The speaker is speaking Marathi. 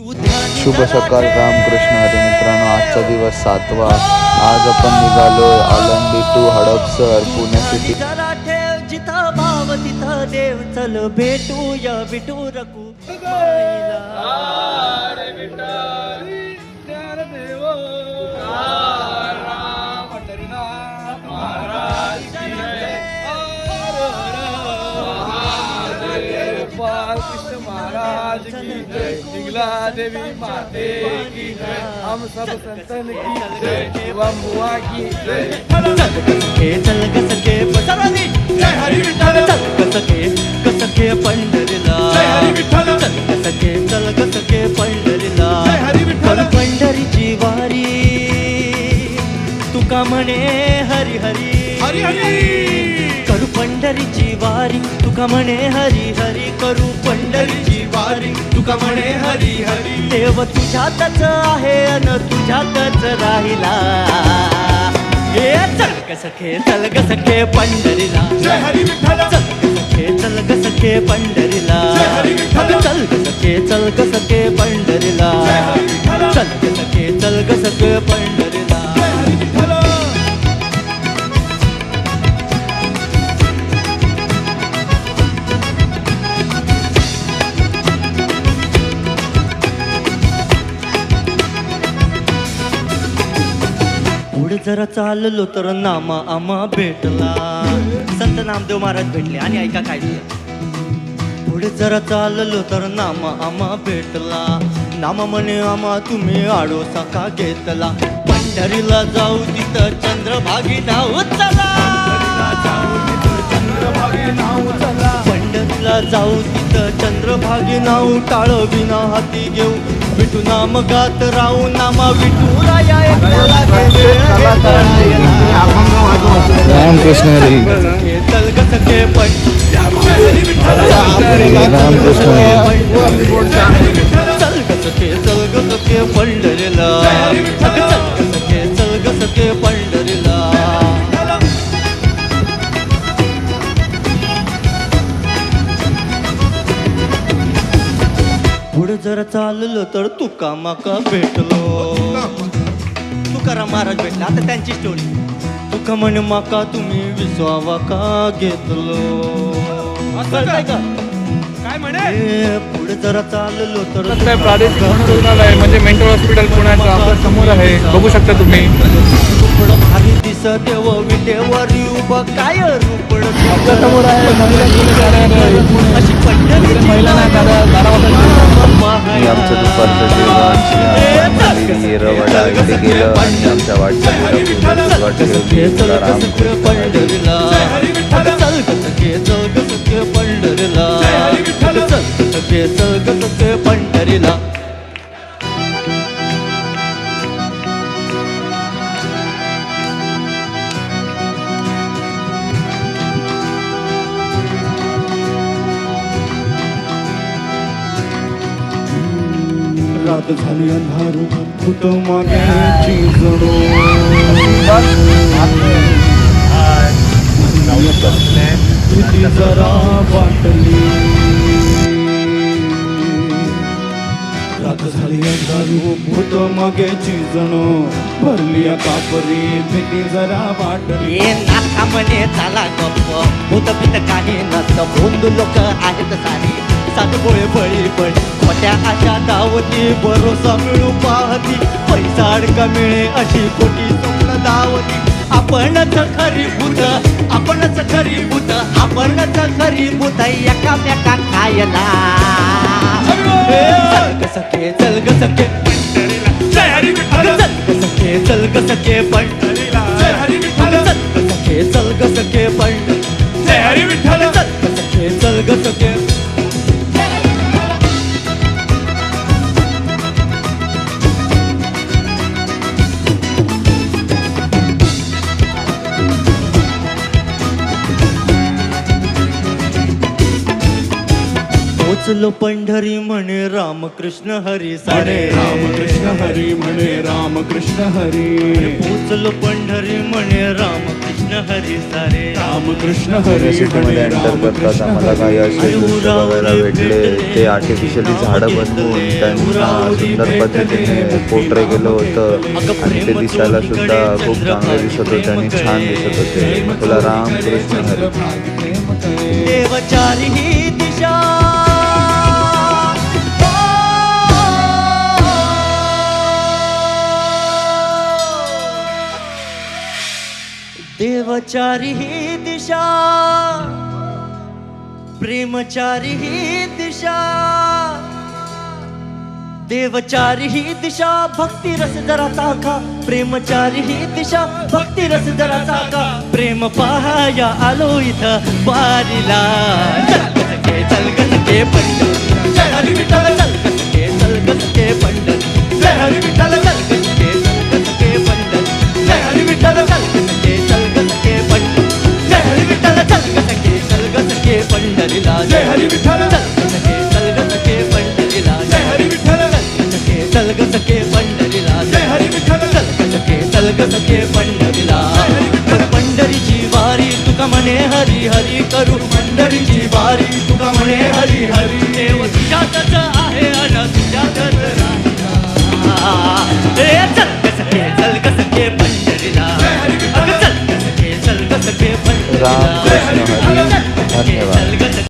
शुभ सकाळ रामकृष्ण हरी मित्रांनो आजचा दिवस सातवा. आज आपण निघालो आलंदी टू हडपसर पुणे सिटी जरा ठेव जिथं भाव तिथं देव. चल भेटूया विटू रकू महाराज की जय दिगला देवी माते की जय। हम सब संतन की जय बुआ की जय। हे चल कसके पसरानी जय हरी विठ्ठल। चल कसके कसके पंढरीला जय हरी विठ्ठल. चल कसके चल कसके पंढरीला जय हरी विठ्ठल. पंढरीची वारी? तुका म्हणे हरी हरी। हरी हरी। पंढरीची वारी तुका म्हणे हरी हरी करू पंढरीची वारी. तुका म्हणे हरी हरी. देव तुझ्यातच आहे अन तुझ्यातच राहिला. हे चल सखे चल सखे पंढरीला. जय हरी विठ्ठल. चल ग सखे चल सखे पंढरीला. जय हरी विठ्ठल. चल ग सखे चल सखे पंढरीला. जरा चाललो तर नामा आमा भेटला. संत नामदेव महाराज भेटले आणि ऐका काय पुढे जरा चाललो तर नामा आमा भेटला. नामा म्हणे आमा तुम्ही आडोसा का घेतला. पंढरीला जाऊ तिथं चंद्रभागी नाव चला. चंद्रभागी नाव चला पंढरीला जाऊ तिथं चंद्रभागी नाव टाळ विना हाती घेऊ विठू नाम गात राहू नामा. रामकृष्ण हरी रामकृष्ण पंढरीला पुढे जरा चाललो तर तुका माका भेटलो. तुकाराम महाराज भेटला. आता त्यांची स्टोरी तुका म्हणे माका तुम्ही विसवावा का घेतलो? कळतंय का? काय म्हणे? ए, पुढे जरा चाललो तर काय प्रादेशिक रुग्णालय म्हणजे मेंटल हॉस्पिटल पुण्याचं आपल्यासमोर आहे. बघू शकता तुम्ही. भारी दिस देव विटेवर उभं काय कार्यालय. अशी हे आमचं दुपारचं जेवण गेलं आणि आमच्या हरी पंढरीला. झाली अंधारू मागायची जणू. भीती जरा वाटली. रात झाली अंधारू भूत मागायची जणू. भरली कापरी. भीती जरा वाटली. नाका नाथा म्हणे चाला गप्प. भूत पित काही नसतं. भोंदू लोक आहेत सारी. सात गोळे बळी पण. खोट्या आशा दावती भरोसा मिळू पाहती. पैसा अडका मिळे अशी खोटी स्वप्न दावती. आपणच खरी भूत आपणच खरी भूत आपणच खरी भूत. एकामेका खायला. ए, सखे सखे जय हरी विठ्ठल चल ग सखे ग सखे चल ग सखे ग सखे चल ग सखे पोचलो पंढरी म्हणे रामकृष्ण हरी साडे रामकृष्ण हरी म्हणे रामकृष्ण हरी. पोचलो पंढरी म्हणे रामकृष्ण कृष्ण हरी सारे. रामकृष्ण युनिव्हर्सिटीमध्ये एंटर करतात आम्हाला काही असे दृश्य बघायला भेटले ते आर्टिफिशियली झाडं बनवून त्यांना सुंदर पद्धतीने पोर्ट्रे केलं होतं. आणि ते दिसायला सुद्धा खूप चांगले दिसत होते आणि छान दिसत होते. तुला राम कृष्ण हरी. देवचारी ही दिशा देवचारी ही दिशा. प्रेमचारी ही दिशा. देवचारी ही दिशा. भक्ती रस जरा ताका. प्रेमचारी ही दिशा. भक्ती रस जरा ताका. प्रेम पाहाया आलो इथं वारीला. चलगसके चलगसके पंडल जय हरी विठ्ठल चलगसके चलगसके पंडल जय हरी विठ्ठल चलगसके पंढरीला. कर पंढरीची वारी तुका म्हणे हरी हरी करू.